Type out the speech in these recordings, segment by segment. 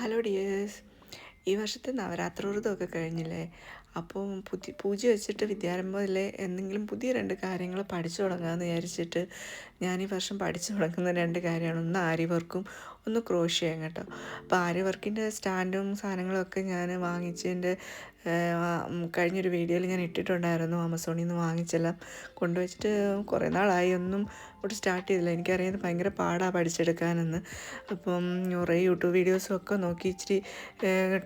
Hello dears ഈ വർഷത്തെ നവരാത്രി വ്രതമൊക്കെ കഴിഞ്ഞില്ലേ? അപ്പോൾ പുതിയ പൂജ വെച്ചിട്ട് വിദ്യാരംഭത്തിലെ എന്തെങ്കിലും പുതിയ രണ്ട് കാര്യങ്ങൾ പഠിച്ചു തുടങ്ങാമെന്ന് വിചാരിച്ചിട്ട് ഞാൻ ഈ വർഷം പഠിച്ചു തുടങ്ങുന്ന രണ്ട് കാര്യമാണ്. ഒന്ന് ആരി വർക്കും ക്രോഷ് ചെയ്യാം കേട്ടോ. അപ്പോൾ ആരി വർക്കിന്റെ സ്റ്റാൻഡും സാധനങ്ങളൊക്കെ ഞാൻ വാങ്ങിച്ചതിന്റെ കഴിഞ്ഞൊരു വീഡിയോയിൽ ഞാൻ ഇട്ടിട്ടുണ്ടായിരുന്നു. ആമസോണിൽ നിന്ന് വാങ്ങിച്ചെല്ലാം കൊണ്ടുവച്ചിട്ട് കുറേ നാളായി. ഒന്നും ഇവിടെ സ്റ്റാർട്ട് ചെയ്തില്ല. എനിക്കറിയാം ഭയങ്കര പാടാണ് പഠിച്ചെടുക്കാനെന്ന്. അപ്പം കുറേ യൂട്യൂബ് വീഡിയോസും ഒക്കെ നോക്കി ഇച്ചിരി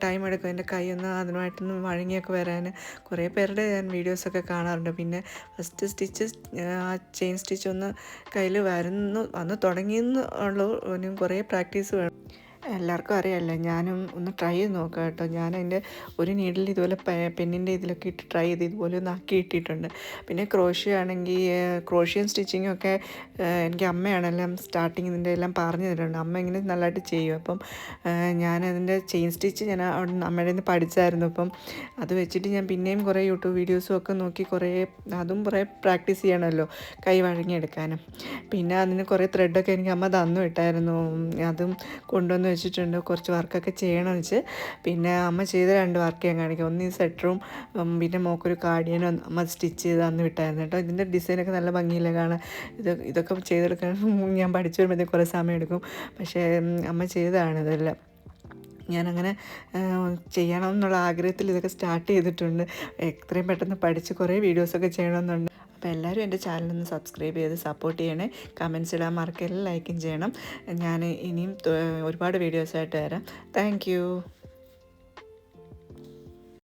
ടൈം എടുക്കും എന്റെ കൈയൊന്ന് അതിനുമായിട്ടൊന്ന് വഴങ്ങിയൊക്കെ വരാൻ കുറേ പേരുടെ ഞാൻ വീഡിയോസൊക്കെ കാണാറുണ്ട്. പിന്നെ ഫസ്റ്റ് സ്റ്റിച്ച് ആ ചെയിൻ സ്റ്റിച്ച് ഒന്ന് കയ്യിൽ വരുന്നു വന്ന് തുടങ്ങിയെന്ന് ഉള്ളൂ കുറേ പ്രാക്ടീസ് പ്രാക്ടീസ് വേണം എല്ലാവർക്കും അറിയാമല്ലോ ഞാനും ഒന്ന് ട്രൈ ചെയ്ത് നോക്കാം കേട്ടോ. ഞാൻ അതിന്റെ ഒരു നീഡിൽ ഇതുപോലെ പെന്നിന്റെ ഇതിലൊക്കെ ഇട്ട് ട്രൈ ചെയ്ത് ഇതുപോലെ ഒന്ന് ആക്കി ഇട്ടിട്ടുണ്ട്. പിന്നെ ക്രോഷ്യ ആണെങ്കിൽ ക്രോഷ്യൻ സ്റ്റിച്ചിങ്ങും ഒക്കെ എനിക്ക് അമ്മയാണെല്ലാം സ്റ്റാർട്ടിങ് ഇതിന്റെ എല്ലാം പറഞ്ഞു തരുന്നുണ്ട്. അമ്മ ഇങ്ങനെ നല്ലതായിട്ട് ചെയ്യും. അപ്പം ഞാനതിന്റെ ചെയിൻ സ്റ്റിച്ച് ഞാൻ അവിടെ അമ്മയുടെ നിന്ന് പഠിച്ചായിരുന്നു. അപ്പം അത് വെച്ചിട്ട് ഞാൻ പിന്നെയും കുറേ യൂട്യൂബ് വീഡിയോസും ഒക്കെ നോക്കി കുറേ അതും കുറേ പ്രാക്ടീസ് ചെയ്യണമല്ലോ കൈ വഴങ്ങിയെടുക്കാനും. പിന്നെ അതിന് കുറേ ത്രെഡൊക്കെ എനിക്ക് അമ്മ തന്നു ഇട്ടായിരുന്നു അതും കൊണ്ടുവന്ന് വെച്ചിട്ടുണ്ട്. കുറച്ച് വർക്കൊക്കെ ചെയ്യണമെന്ന് വെച്ച്. പിന്നെ അമ്മ ചെയ്ത രണ്ട് വർക്ക് ഞാൻ കാണിക്കാം. ഒന്ന് ഈ സെറ്ററും പിന്നെ മോക്കൊരു കാർഡിയനും അമ്മ സ്റ്റിച്ച് ചെയ്ത് തന്നു വിട്ടായിരുന്നു കേട്ടോ. ഇതിന്റെ ഡിസൈനൊക്കെ നല്ല ഭംഗിയില്ല കാണാൻ? ഇത് ഇതൊക്കെ ചെയ്തെടുക്കാൻ ഞാൻ പഠിച്ചു വരുമ്പോഴത്തേക്ക് കുറേ സമയം എടുക്കും. പക്ഷേ അമ്മ ചെയ്തതാണ് ഇതെല്ലാം. ഞാനങ്ങനെ ചെയ്യണം എന്നുള്ള ആഗ്രഹത്തിൽ ഇതൊക്കെ സ്റ്റാർട്ട് ചെയ്തിട്ടുണ്ട്. എത്രയും പെട്ടെന്ന് പഠിച്ച് കുറേ വീഡിയോസൊക്കെ ചെയ്യണമെന്നുണ്ട്. അപ്പോൾ എല്ലാവരും എന്റെ ചാനലൊന്ന് സബ്സ്ക്രൈബ് ചെയ്ത് സപ്പോർട്ട് ചെയ്യണേ. കമൻസ് ഇടാൻ മറക്കല്ല ലൈക്കും ചെയ്യണം. ഞാൻ ഇനിയും ഒരുപാട് വീഡിയോസായിട്ട് വരാം. താങ്ക്